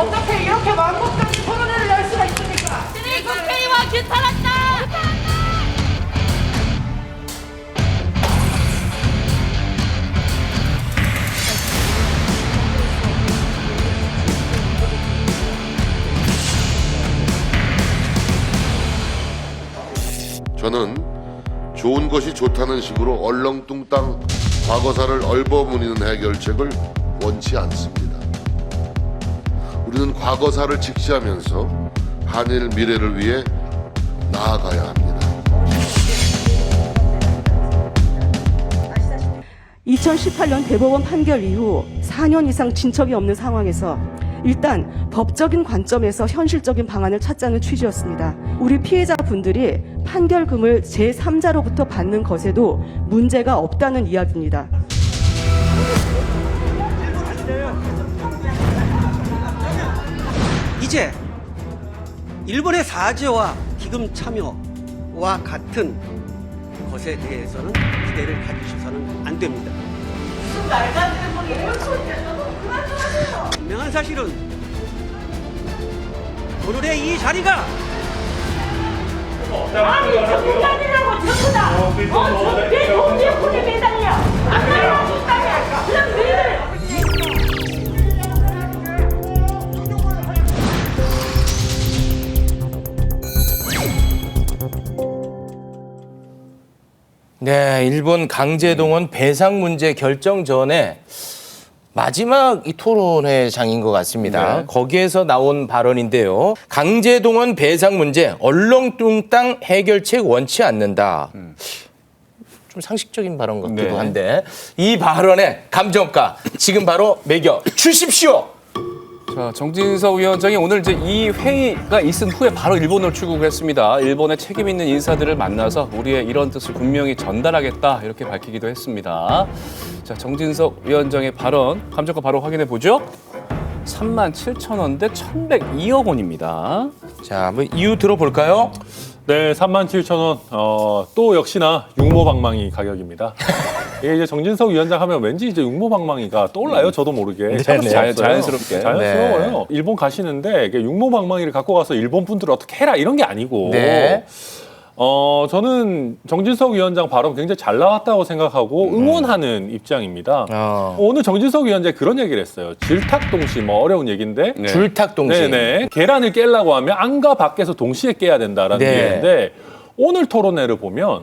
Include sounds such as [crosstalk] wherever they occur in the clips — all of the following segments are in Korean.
어떻게 이렇게 망국적인 토론회를 열 수가 있습니까? 이 국회의원 규탄한다! 저는 좋은 것이 좋다는 식으로 얼렁뚱땅 과거사를 얼버무리는 해결책을 원치 않습니다. 우리는 과거사를 직시하면서 한일 미래를 위해 나아가야 합니다. 2018년 대법원 판결 이후 4년 이상 진척이 없는 상황에서 일단 법적인 관점에서 현실적인 방안을 찾자는 취지였습니다. 우리 피해자분들이 판결금을 제3자로부터 받는 것에도 문제가 없다는 이야기입니다. 이제 일본의 사죄와 기금 참여와 같은 것에 대해서는 기대를 가지셔서는 안 됩니다. 분명한 사실은 오늘의 이 자리가 아니, 저 국가이라고 전부 다! 어, 저내 돈이 돈이 매달려! 아까요, 국가야! 그럼 왜 네, 일본 강제동원 배상 문제 결정 전에 마지막 이 토론회장인 것 같습니다. 네. 거기에서 나온 발언인데요. 강제동원 배상 문제 얼렁뚱땅 해결책 원치 않는다. 좀 상식적인 발언 같기도 네. 한데 이 발언의 감정가 지금 바로 매겨 주십시오. 자, 정진석 위원장이 오늘 이제 이 회의가 있은 후에 바로 일본으로 출국을 했습니다. 일본의 책임 있는 인사들을 만나서 우리의 이런 뜻을 분명히 전달하겠다 이렇게 밝히기도 했습니다. 자, 정진석 위원장의 발언 감정가 바로 확인해 보죠. 3만 7천 원 대 1,102억 원입니다. 자, 한번 이유 들어볼까요? 네, 37,000원. 어, 또 역시나 육모방망이 가격입니다. [laughs] 이게 이제 정진석 위원장 하면 왠지 이제 육모방망이가 떠올라요. 저도 모르게. 참 네, 자연- 없어요. 자연스럽게. 자연스러워요. 일본 가시는데 이게 육모방망이를 갖고 가서 일본 분들을 어떻게 해라 이런 게 아니고. 네. 어, 저는 정진석 위원장 발언 굉장히 잘 나왔다고 생각하고 응원하는 입장입니다. 어. 오늘 정진석 위원장이 그런 얘기를 했어요. 질탁 동시 뭐 어려운 얘기인데 네. 줄탁 동시. 네네. 계란을 깨려고 하면 안과 밖에서 동시에 깨야 된다라는 네. 얘기인데 오늘 토론회를 보면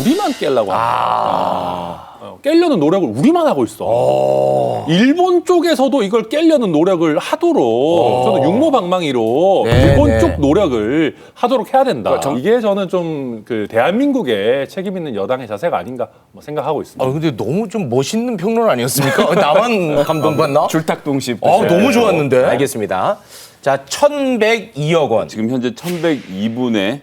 우리만 깨려고 합니다. 아. 어, 깨려는 노력을 우리만 하고 있어. 일본 쪽에서도 이걸 깨려는 노력을 하도록 저는 육모방망이로 네, 일본 네. 쪽 노력을 하도록 해야 된다. 그러니까 정- 이게 저는 좀 그 대한민국의 책임 있는 여당의 자세가 아닌가 뭐 생각하고 있습니다. 아 근데 너무 좀 멋있는 평론 아니었습니까? [laughs] 나만 감동받나? 줄탁동시. 어, 너무 좋았는데. 알겠습니다. 자, 1,102억 원. 지금 현재 1102분의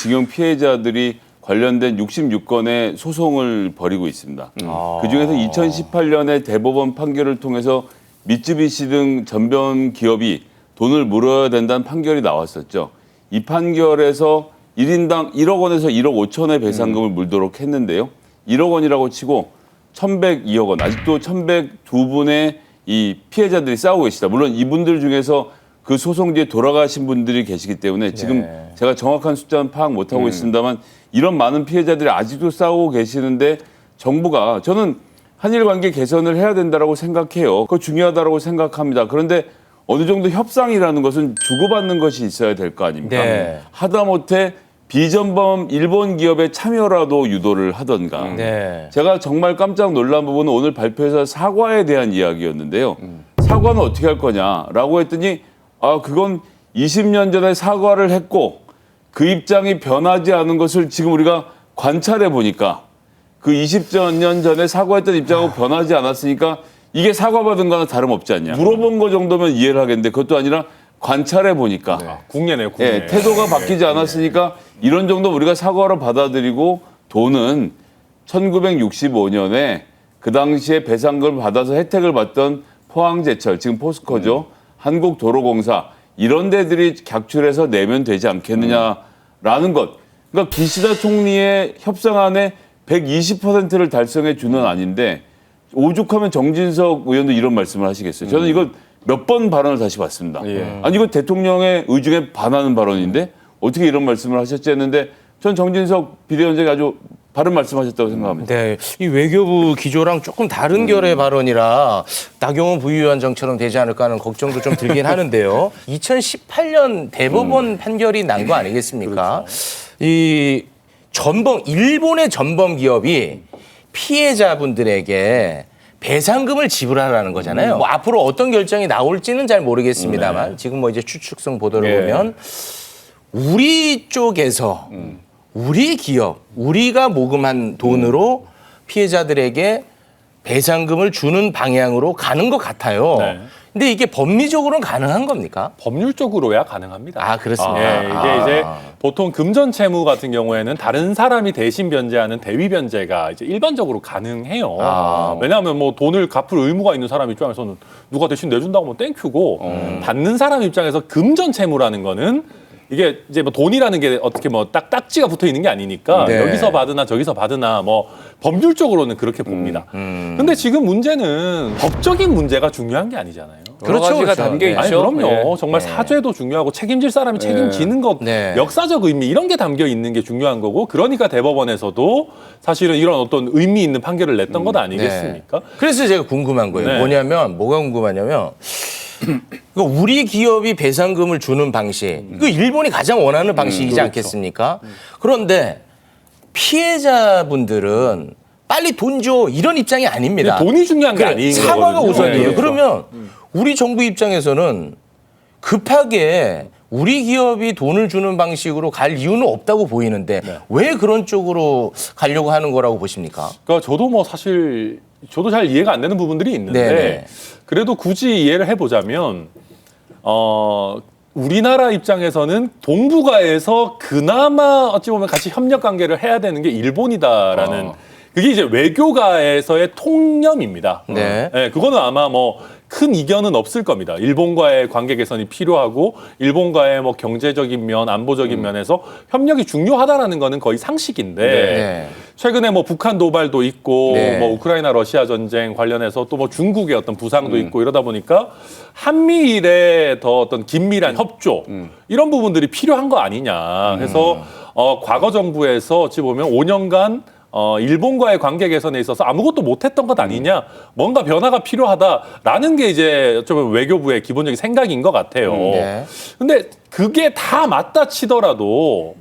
징용 피해자들이 관련된 66건의 소송을 벌이고 있습니다. 그 중에서 2018년에 대법원 판결을 통해서 미쯔비시 등 전변 기업이 돈을 물어야 된다는 판결이 나왔었죠. 이 판결에서 1인당 1억 원에서 1억 5천의 배상금을 물도록 했는데요. 1억 원이라고 치고 1,102억 원, 아직도 1,102분의 이 피해자들이 싸우고 계시다. 물론 이분들 중에서 그 소송 뒤에 돌아가신 분들이 계시기 때문에 지금 제가 정확한 숫자는 파악 못 하고 있습니다만 이런 많은 피해자들이 아직도 싸우고 계시는데 정부가 저는 한일 관계 개선을 해야 된다라고 생각해요. 그거 중요하다라고 생각합니다. 그런데 어느 정도 협상이라는 것은 주고받는 것이 있어야 될 거 아닙니까? 네. 하다못해 비전범 일본 기업의 참여라도 유도를 하던가. 네. 제가 정말 깜짝 놀란 부분은 오늘 발표에서 사과에 대한 이야기였는데요. 사과는 어떻게 할 거냐라고 했더니 아 그건 20년 전에 사과를 했고 그 입장이 변하지 않은 것을 지금 우리가 관찰해 보니까 그 20년 전에 사과했던 입장하고 변하지 않았으니까 이게 사과받은 거나 다름없지 않냐. 물어본 거 정도면 이해를 하겠는데 그것도 아니라 관찰해 보니까 국내네요, 국내. 예, 태도가 바뀌지 않았으니까 이런 정도 우리가 사과로 받아들이고 돈은 1965년에 그 당시에 배상금을 받아서 혜택을 받던 포항제철, 지금 포스코죠. 한국도로공사 이런 데들이 객출해서 내면 되지 않겠느냐라는 것. 그러니까 기시다 총리의 협상안에 120%를 달성해 주는 아닌데 오죽하면 정진석 의원도 이런 말씀을 하시겠어요. 저는 이건 몇번 발언을 다시 봤습니다. 예. 아니 이거 대통령의 의중에 반하는 발언인데 어떻게 이런 말씀을 하셨지 했는데 전 정진석 비대위원장이 아주 바른 말씀하셨다고 생각합니다. 네, 이 외교부 기조랑 조금 다른 결의 발언이라 나경원 부위원장처럼 되지 않을까 하는 걱정도 좀 들긴 [laughs] 하는데요. 2018년 대법원 판결이 난 거 아니겠습니까? 이 전범 일본의 전범 기업이 피해자분들에게 배상금을 지불하라는 거잖아요. 뭐 앞으로 어떤 결정이 나올지는 잘 모르겠습니다만 지금 뭐 이제 추측성 보도를 예. 보면 우리 쪽에서 우리 기업, 우리가 모금한 돈으로 피해자들에게 배상금을 주는 방향으로 가는 것 같아요. 네. 근데 이게 법리적으로는 가능한 겁니까? 법률적으로야 가능합니다. 아, 그렇습니까? 예, 이게 아. 이제 보통 금전 채무 같은 경우에는 다른 사람이 대신 변제하는 대위 변제가 이제 일반적으로 가능해요. 아. 왜냐하면 뭐 돈을 갚을 의무가 있는 사람 입장에서는 누가 대신 내준다고 하면 땡큐고 음. 받는 사람 입장에서 금전 채무라는 거는 이게 이제 뭐 돈이라는 게 어떻게 뭐 딱 딱지가 붙어 있는 게 아니니까 네. 여기서 받으나 저기서 받으나 뭐 법률적으로는 그렇게 봅니다. 음. 근데 지금 문제는 법적인 문제가 중요한 게 아니잖아요. 여러 가지가 그렇죠. 담겨 네. 있죠. 아니 그럼요. 예. 정말 네. 사죄도 중요하고 책임질 사람이 책임지는 것, 네. 역사적 의미 이런 게 담겨 있는 게 중요한 거고, 그러니까 대법원에서도 사실은 이런 어떤 의미 있는 판결을 냈던 것 아니겠습니까? 네. 그래서 제가 궁금한 거예요. 네. 뭐냐면 뭐가 궁금하냐면 그 우리 기업이 배상금을 주는 방식, 그 일본이 가장 원하는 방식이지 않겠습니까? 그런데 피해자분들은 빨리 돈 줘 이런 입장이 아닙니다. 근데 돈이 중요한 게 그래, 아닌 사과가 거거든요. 우선이에요. 네, 그러면 우리 정부 입장에서는 급하게 우리 기업이 돈을 주는 방식으로 갈 이유는 없다고 보이는데 네. 왜 그런 쪽으로 가려고 하는 거라고 보십니까? 그러니까 저도 뭐 사실 저도 잘 이해가 안 되는 부분들이 있는데 네네. 그래도 굳이 이해를 해보자면 어. 우리나라 입장에서는 동북아에서 그나마 어찌 보면 같이 협력 관계를 해야 되는 게 일본이다라는 어. 그게 이제 외교가에서의 통념입니다. 네. 네, 그거는 아마 뭐 큰 이견은 없을 겁니다. 일본과의 관계 개선이 필요하고 일본과의 뭐 경제적인 면, 안보적인 면에서 협력이 중요하다라는 거는 거의 상식인데 네. 최근에 뭐 북한 도발도 있고 네. 뭐 우크라이나 러시아 전쟁 관련해서 또 뭐 중국의 어떤 부상도 있고 이러다 보니까 한미일의 더 어떤 긴밀한 협조 이런 부분들이 필요한 거 아니냐. 그래서 어 과거 정부에서 어찌 보면 5년간 어, 일본과의 관계 개선에 있어서 아무것도 못했던 것 아니냐, 뭔가 변화가 필요하다라는 게 이제 좀 외교부의 기본적인 생각인 것 같아요. 네. 근데 그게 다 맞다 치더라도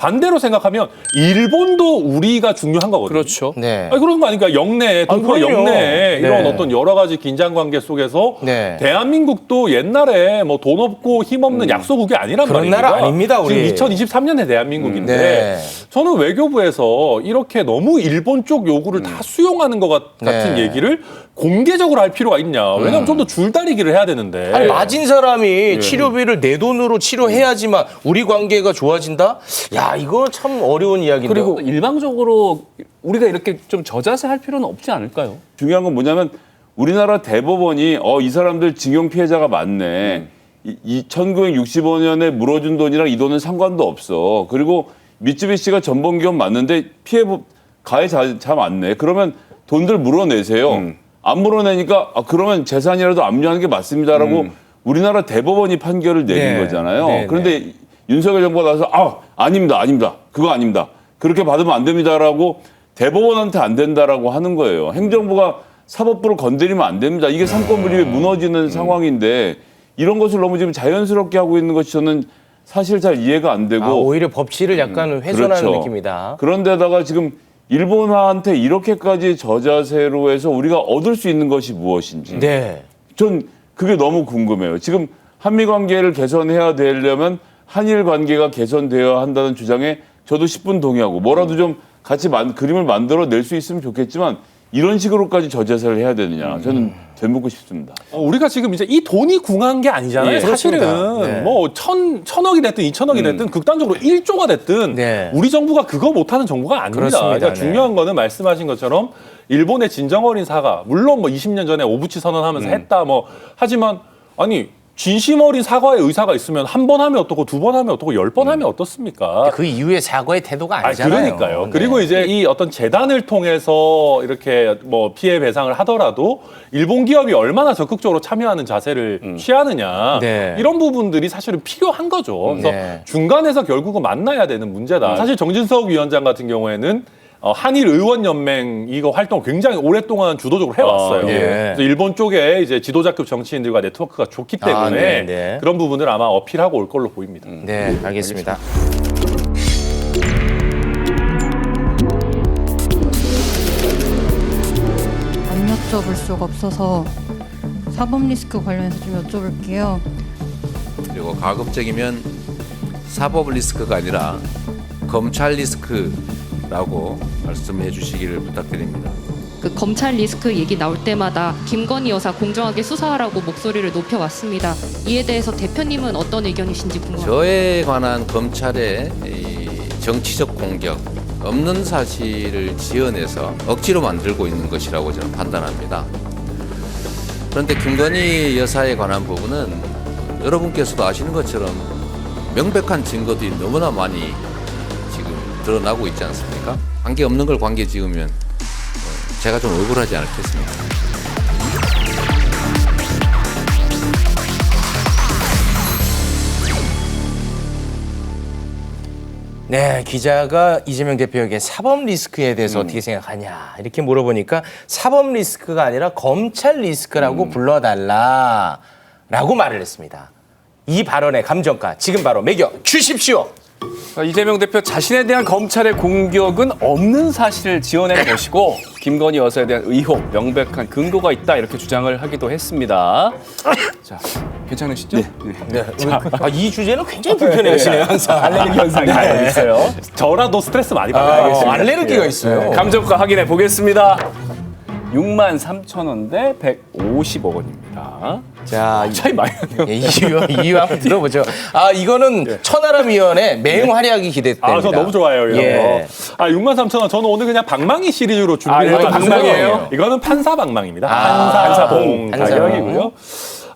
반대로 생각하면 일본도 우리가 중요한 거거든요. 그렇죠. 네. 아니, 그런 거 아니까 영내, 동북아 그럼요. 영내에 이런 네. 어떤 여러 가지 긴장 관계 속에서 네. 대한민국도 옛날에 뭐 돈 없고 힘 없는 약소국이 아니란 그런 말입니다. 나라 아닙니다, 우리. 지금 2023년의 대한민국인데 네. 저는 외교부에서 이렇게 너무 일본 쪽 요구를 다 수용하는 것 같, 같은 네. 얘기를 공개적으로 할 필요가 있냐. 왜냐하면 좀 더 줄다리기를 해야 되는데. 아니 맞은 사람이 치료비를 내 돈으로 치료해야지만 우리 관계가 좋아진다? 야 이거 참 어려운 이야기인데. 그리고 일방적으로 우리가 이렇게 좀 저자세 할 필요는 없지 않을까요? 중요한 건 뭐냐면 우리나라 대법원이 어 이 사람들 징용 피해자가 많네. 이, 이 1965년에 물어준 돈이랑 이 돈은 상관도 없어. 그리고 미쯔비시가 전범기업 맞는데 피해 부- 가해자 많네. 그러면 돈들 물어내세요. 안 물어내니까 아, 그러면 재산이라도 압류하는 게 맞습니다라고 우리나라 대법원이 판결을 내린 네. 거잖아요. 네, 그런데 윤석열 정부가 나서 아 아닙니다, 아닙니다, 그거 아닙니다. 그렇게 받으면 안 됩니다라고 대법원한테 안 된다라고 하는 거예요. 행정부가 사법부를 건드리면 안 됩니다. 이게 삼권 분립이 무너지는 상황인데 이런 것을 너무 지금 자연스럽게 하고 있는 것이 저는 사실 잘 이해가 안 되고 아, 오히려 법치를 약간 훼손하는 그렇죠. 느낌이다. 그런데다가 지금 일본한테 이렇게까지 저자세로 해서 우리가 얻을 수 있는 것이 무엇인지 네. 전 그게 너무 궁금해요. 지금 한미 관계를 개선해야 되려면 한일 관계가 개선되어야 한다는 주장에 저도 10분 동의하고 뭐라도 좀 같이 만, 그림을 만들어 낼 수 있으면 좋겠지만 이런 식으로까지 저자세를 해야 되느냐 저는 되묻고 싶습니다. 어, 우리가 지금 이제 이 돈이 궁한 게 아니잖아요. 예, 사실은. 네. 뭐 천, 천억이 됐든 이천억이 됐든 극단적으로 일조가 됐든 네. 우리 정부가 그거 못하는 정부가 아닙니다. 그렇습니다. 그러니까 네. 중요한 거는 말씀하신 것처럼 일본의 진정 어린 사과 물론 뭐 20년 전에 오부치 선언하면서 음. 했다 뭐 하지만 아니 진심 어린 사과의 의사가 있으면 한 번 하면 어떻고 두 번 하면 어떻고 열 번 하면 어떻습니까? 그 이후에 사과의 태도가 아, 아니잖아요. 그러니까요. 네. 그리고 이제 이 어떤 재단을 통해서 이렇게 뭐 피해 배상을 하더라도 일본 기업이 얼마나 적극적으로 참여하는 자세를 취하느냐 네. 이런 부분들이 사실은 필요한 거죠. 그래서 네. 중간에서 결국은 만나야 되는 문제다. 사실 정진석 위원장 같은 경우에는 어, 한일 의원 연맹 이거 활동 굉장히 오랫동안 주도적으로 해왔어요. 아, 예. 그래서 일본 쪽에 이제 지도자급 정치인들과 네트워크가 좋기 때문에 아, 네, 네. 그런 부분을 아마 어필하고 올 걸로 보입니다. 네, 알겠습니다. 안 여쭤볼 수가 없어서 사법 리스크 관련해서 좀 여쭤볼게요. 그리고 가급적이면 사법 리스크가 아니라 검찰 리스크 라고 말씀해 주시기를 부탁드립니다. 그 검찰 리스크 얘기 나올 때마다 김건희 여사 공정하게 수사하라고 목소리를 높여왔습니다. 이에 대해서 대표님은 어떤 의견이신지 궁금합니다. 저에 관한 검찰의 이 정치적 공격 없는 사실을 지어내서 억지로 만들고 있는 것이라고 저는 판단합니다. 그런데 김건희 여사에 관한 부분은 여러분께서도 아시는 것처럼 명백한 증거들이 너무나 많이 드러나고 있지 않습니까? 관계 없는 걸 관계 지으면 어, 제가 좀 억울하지 않겠습니까? 네, 기자가 이재명 대표에게 사법 리스크에 대해서 어떻게 생각하냐 이렇게 물어보니까 사법 리스크가 아니라 검찰 리스크라고 불러달라라고 말을 했습니다. 이 발언의 감정가 지금 바로 매겨 주십시오. 그러니까 이재명 대표 자신에 대한 검찰의 공격은 없는 사실을 지어낸 것이고 김건희 여사에 대한 의혹, 명백한 근거가 있다 이렇게 주장을 하기도 했습니다. 자, 괜찮으시죠? 네. 아, 이 주제는 굉장히 불편해하시네요 항상. 알레르기 현상이 네. 있어요. 저라도 스트레스 많이 아, 받아요. 알레르기가 있어요. 감정가 확인해 보겠습니다. 6만 3천 원 대 150억 원입니다. 자, 이- 차이 많이 나네요. 예, 이유 이유 한번 들어보죠. 아 이거는 천하람 위원의 맹 활약이 기대됩니다. 아, 저 너무 좋아요, 이런 예. 거. 아, 6만 3천 원. 저는 오늘 그냥 방망이 시리즈로 준비를 아, 이것도 해봤는데요. 방망이에요? 이거는 판사 방망입니다. 아, 판사 봉 판사봉. 가격이고요.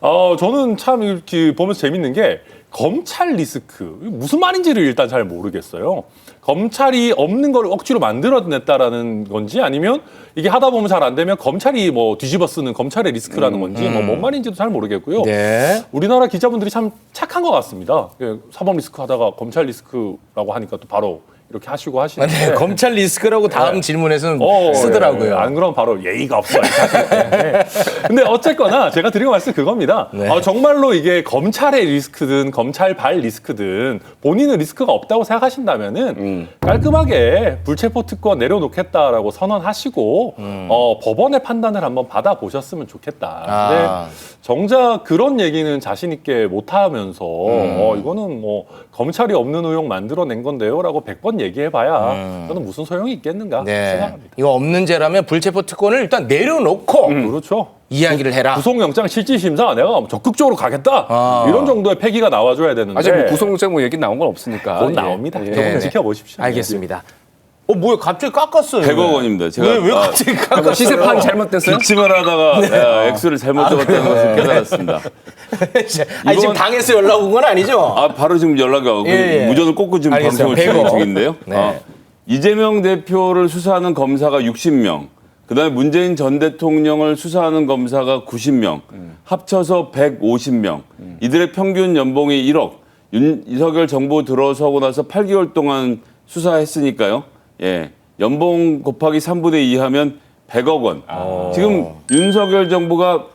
어, 저는 참 이렇게 보면서 재밌는 게 검찰 리스크. 이게 무슨 말인지를 일단 잘 모르겠어요. 검찰이 없는 걸 억지로 만들어냈다라는 건지 아니면 이게 하다 보면 잘 안 되면 검찰이 뭐 뒤집어 쓰는 검찰의 리스크라는 건지 뭐 뭔 말인지도 잘 모르겠고요. 네. 우리나라 기자분들이 참 착한 것 같습니다. 예, 사법 리스크 하다가 검찰 리스크라고 하니까 또 바로 이렇게 하시고 하시는데 네, 검찰 리스크라고 다음 질문에서는 어, 쓰더라고요. 예, 예. 안 그러면 바로 예의가 없어. 이렇게 하시기 때문에. 근데 어쨌거나 제가 드리고 말씀 그겁니다. 네. 어, 정말로 이게 검찰의 리스크든 검찰 발 리스크든 본인은 리스크가 없다고 생각하신다면은 음. 깔끔하게 불체포 특권 내려놓겠다라고 선언하시고 어, 법원의 판단을 한번 받아보셨으면 좋겠다. 근데 아. 정작 그런 얘기는 자신 있게 못 하면서 음. 어, 이거는 뭐 검찰이 없는 의혹 만들어낸 건데요라고 100번 얘기해봐야 저는 무슨 소용이 있겠는가 음. 네. 생각합니다. 이거 없는 죄라면 불체포 특권을 일단 내려놓고 그렇죠. 이야기를 해라. 구속영장 실질심사 내가 적극적으로 가겠다 아. 이런 정도의 패기가 나와줘야 되는데 아직 뭐 구속영장 뭐 얘기 나온 건 없으니까. 곧 예. 나옵니다. 예. 조금 네. 지켜보십시오. 알겠습니다. 어 뭐야 갑자기 깎았어요? 100억 원입니다. 제가 왜, 왜 아, 갑자기 깎았어요? 시세판 잘못됐어요? 기침을 하다가 예, 액수를 잘못 적었다는 것을 깨달았습니다. [laughs] 아니 지금 당에서 연락 온 건 아니죠? 아 바로 지금 연락이 와고 예, 예. 무전을 꽂고 지금 알겠어요. 방송을 100억. 진행 중인데요. 네. 아, 이재명 대표를 수사하는 검사가 60명, 그다음에 문재인 전 대통령을 수사하는 검사가 90명, 합쳐서 150명. 이들의 평균 연봉이 1억. 윤석열 정부 들어서고 나서 8개월 동안 수사했으니까요. 예. 연봉 곱하기 3분의 2 하면 100억 원. 지금 윤석열 정부가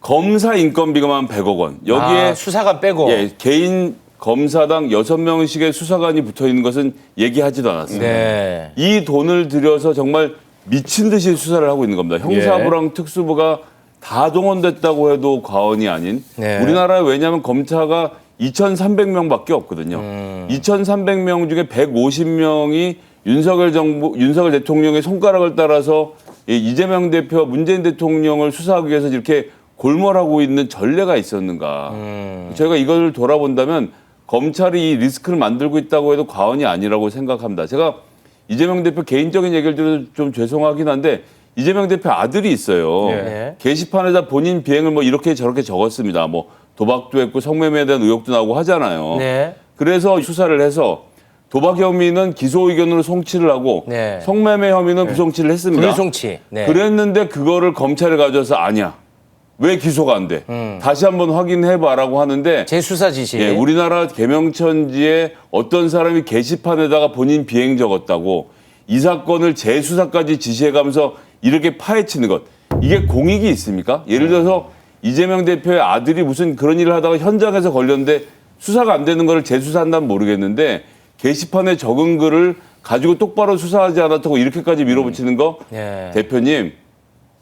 검사 인건비가만 100억 원. 여기에 아, 수사관 빼고. 예, 개인 검사당 여섯 명씩의 수사관이 붙어 있는 것은 얘기하지도 않았습니다. 네. 이 돈을 들여서 정말 미친 듯이 수사를 하고 있는 겁니다. 형사부랑 특수부가 다 동원됐다고 해도 과언이 아닌 네. 우리나라에 왜냐하면 검사가 2,300명밖에 없거든요. 음. 2,300명 중에 150명이 윤석열 정부, 윤석열 대통령의 손가락을 따라서 이 이재명 대표와 문재인 대통령을 수사하기 위해서 이렇게 골몰하고 있는 전례가 있었는가. 음. 저희가 이걸 돌아본다면 검찰이 이 리스크를 만들고 있다고 해도 과언이 아니라고 생각합니다. 제가 이재명 대표 개인적인 얘기를 들어서 좀 죄송하긴 한데 이재명 대표 아들이 있어요. 네. 게시판에다 본인 비행을 뭐 이렇게 저렇게 적었습니다. 뭐 도박도 했고 성매매에 대한 의혹도 나오고 하잖아요. 네. 그래서 수사를 해서 도박 혐의는 기소 의견으로 송치를 하고 네. 성매매 혐의는 부송치를 했습니다. 불송치. 네. 그랬는데 그거를 검찰에 가져서 아니야. 왜 기소가 안 돼? 다시 한번 확인해봐라고 하는데 재수사 지시. 예, 우리나라 개명천지에 어떤 사람이 게시판에다가 본인 비행 적었다고 이 사건을 재수사까지 지시해가면서 이렇게 파헤치는 것 이게 공익이 있습니까? 예를 들어서 이재명 대표의 아들이 무슨 그런 일을 하다가 현장에서 걸렸는데 수사가 안 되는 거를 재수사한다면 모르겠는데 게시판에 적은 글을 가지고 똑바로 수사하지 않았다고 이렇게까지 밀어붙이는 거 예. 대표님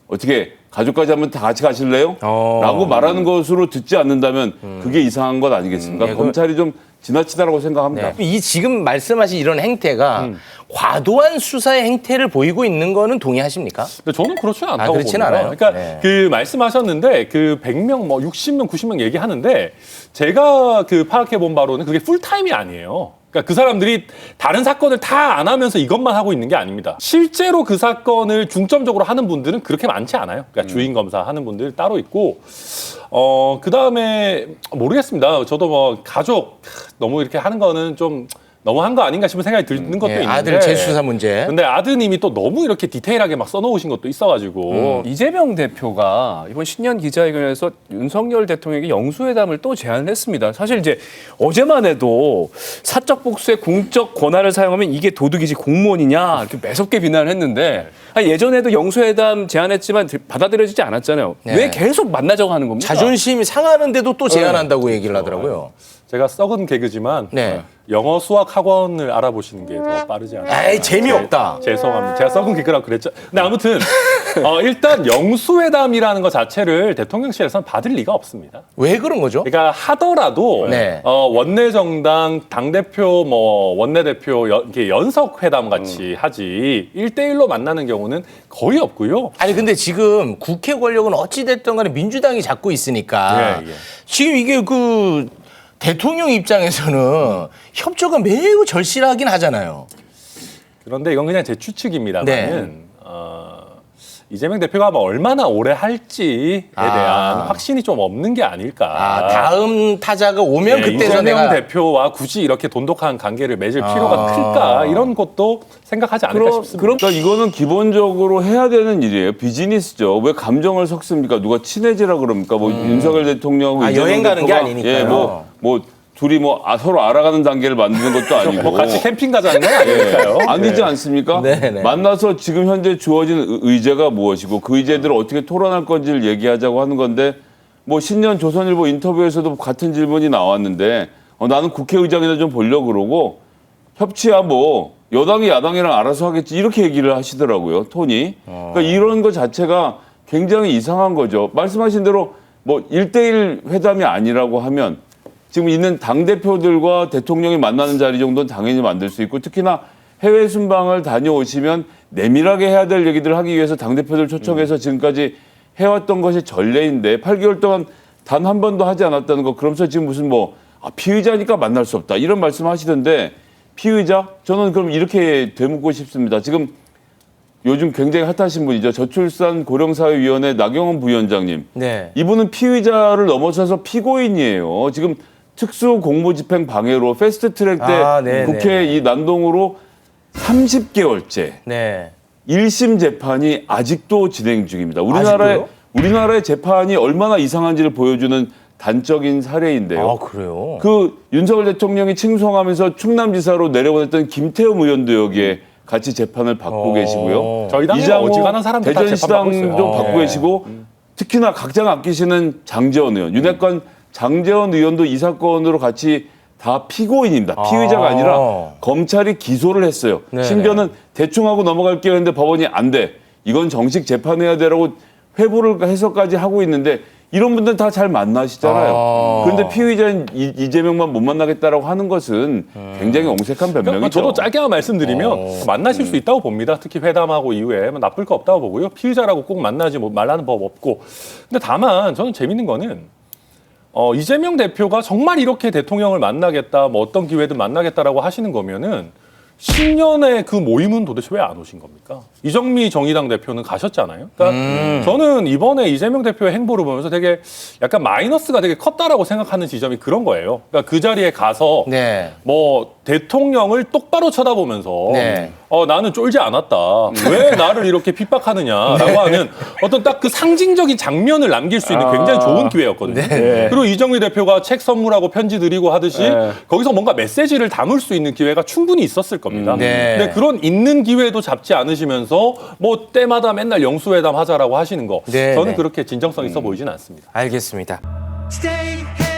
어떻게 가족까지 한번 다 같이 가실래요? 어. 라고 말하는 것으로 듣지 않는다면 그게 이상한 것 아니겠습니까? 예, 그- 검찰이 좀 지나치다라고 생각합니다. 네. 이 지금 말씀하신 이런 행태가 과도한 수사의 행태를 보이고 있는 거는 동의하십니까? 근데 저는 그렇지는 않다고 그렇진 봅니다. 않아요? 그러니까 네. 그 말씀하셨는데 그 100명 뭐 60명 90명 얘기하는데 제가 그 파악해 본 바로는 그게 풀타임이 아니에요. 그러니까 그 사람들이 다른 사건을 다 안 하면서 이것만 하고 있는 게 아닙니다. 실제로 그 사건을 중점적으로 하는 분들은 그렇게 많지 않아요. 그러니까 주인 검사 하는 분들 따로 있고 어 그다음에 모르겠습니다. 저도 뭐 가족 너무 이렇게 하는 거는 좀 너무한 거 아닌가 싶은 생각이 드는 것도 예, 있는데 아들 재수사 문제. 근데 아드님이 또 너무 이렇게 디테일하게 막 써놓으신 것도 있어가지고 이재명 대표가 이번 신년 기자회견에서 윤석열 대통령에게 영수회담을 또 제안을 했습니다. 사실 이제 어제만 해도 사적 복수의 공적 권한을 사용하면 이게 도둑이지 공무원이냐 이렇게 매섭게 비난을 했는데 아니, 예전에도 영수회담 제안했지만 받아들여지지 않았잖아요. 네. 왜 계속 만나자고 하는 겁니까? 자존심이 상하는데도 또 제안한다고 얘기를 하더라고요. 제가 썩은 개그지만 네. 영어 수학 학원을 알아보시는 게 더 빠르지 않아요? 에이, 재미없다. 죄송합니다. 제가 썩은 개그라고 그랬죠. 근데 아무튼 어, 일단 영수회담이라는 것 자체를 대통령실에서는 받을 리가 없습니다. 왜 그런 거죠? 그러니까 하더라도 네. 어, 원내 정당 당 대표 뭐 원내 대표 이렇게 연석 회담 같이 하지 1대1로 만나는 경우는 거의 없고요. 아니 근데 지금 국회 권력은 어찌 됐든 간에 민주당이 잡고 있으니까 예, 예. 지금 이게 그 대통령 입장에서는 협조가 매우 절실하긴 하잖아요. 그런데 이건 그냥 제 추측입니다만은 네. 어, 이재명 대표가 뭐 얼마나 오래 할지에 아. 대한 확신이 좀 없는 게 아닐까. 아, 다음 타자가 오면 예, 그때서 이재명 내가 대표와 굳이 이렇게 돈독한 관계를 맺을 필요가 아. 클까 이런 것도 생각하지 않을까 그럼, 싶습니다. 그러니까 이거는 기본적으로 해야 되는 일이에요. 비즈니스죠. 왜 감정을 섞습니까? 누가 친해지라 그럽니까? 뭐 윤석열 대통령, 아, 이재명 여행 가는 게 대표가 아니니까요. 예, 뭐, 뭐 둘이 뭐 아, 서로 알아가는 단계를 만드는 것도 아니고. 뭐 같이 캠핑 가자는 건 예, 아니니까요. 아니지 않습니까? 네 네. 만나서 지금 현재 주어진 의- 의제가 무엇이고 그 의제들을 어떻게 토론할 건지를 얘기하자고 하는 건데 뭐 신년 조선일보 인터뷰에서도 같은 질문이 나왔는데 어, 나는 국회의장이나 좀 보려고 그러고 협치야 뭐 여당이 야당이랑 알아서 하겠지 이렇게 얘기를 하시더라고요 톤이 그러니까 이런 것 자체가 굉장히 이상한 거죠 말씀하신 대로 뭐 1대1 회담이 아니라고 하면 지금 있는 당 대표들과 대통령이 만나는 자리 정도는 당연히 만들 수 있고 특히나 해외 순방을 다녀오시면 내밀하게 해야 될 얘기들을 하기 위해서 당 대표들 초청해서 지금까지 해왔던 것이 전례인데 8개월 동안 단 한 번도 하지 않았다는 거 그러면서 지금 무슨 뭐 아, 피의자니까 만날 수 없다 이런 말씀하시던데 피의자 저는 그럼 이렇게 되묻고 싶습니다. 지금 요즘 굉장히 핫하신 분이죠 저출산 고령사회위원회 나경원 부위원장님. 네. 이분은 피의자를 넘어서서 피고인이에요. 지금 특수 공무집행 방해로 패스트트랙 때 아, 네, 국회 네. 이 난동으로 30개월째 네. 1심 재판이 아직도 진행 중입니다. 우리나라의 아직도요? 우리나라의 재판이 얼마나 이상한지를 보여주는 단적인 사례인데요. 아 그래요? 그 윤석열 대통령이 칭송하면서 충남지사로 내려보냈던 김태흠 의원도 여기에 같이 재판을 받고 어. 계시고요. 저희 당에 이장호 어지간한 사람들 다 재판 받고 대전시장도 있어요. 받고 네. 계시고 특히나 각장 아끼시는 장재원 의원, 윤핵관 장재원 의원도 이 사건으로 같이 다 피고인입니다. 피의자가 아. 아니라 검찰이 기소를 했어요. 네네. 심지어는 대충 하고 넘어갈게요 했는데 법원이 안 돼. 이건 정식 재판해야 돼라고 회부를 해서까지 하고 있는데 이런 분들 다 잘 만나시잖아요. 아. 그런데 피의자인 이- 이재명만 못 만나겠다라고 하는 것은 굉장히 옹색한 그러니까 변명이죠. 저도 짧게만 말씀드리면 어. 만나실 수 있다고 봅니다. 특히 회담하고 이후에 뭐 나쁠 거 없다고 보고요. 피의자라고 꼭 만나지 뭐 말라는 법 없고. 근데 다만 저는 재밌는 거는 어, 이재명 대표가 정말 이렇게 대통령을 만나겠다, 뭐 어떤 기회든 만나겠다라고 하시는 거면은 10년의 그 모임은 도대체 왜 안 오신 겁니까? 이정미 정의당 대표는 가셨잖아요. 그러니까 음. 저는 이번에 이재명 대표의 행보를 보면서 되게 약간 마이너스가 되게 컸다라고 생각하는 지점이 그런 거예요. 그러니까 그 자리에 가서 네. 뭐 대통령을 똑바로 쳐다보면서 네. 어 나는 쫄지 않았다. 왜 나를 이렇게 핍박하느냐라고 하는 어떤 딱 그 상징적인 장면을 남길 수 있는 굉장히 좋은 기회였거든요. 네. 그리고 이정미 대표가 책 선물하고 편지 드리고 하듯이 네. 거기서 뭔가 메시지를 담을 수 있는 기회가 충분히 있었을 겁니다. 음, 네. 근데 그런 있는 기회도 잡지 않으시면서 뭐 때마다 맨날 영수회담 하자라고 하시는 거 네, 저는 네. 그렇게 진정성 있어 보이진 않습니다. 알겠습니다. Stay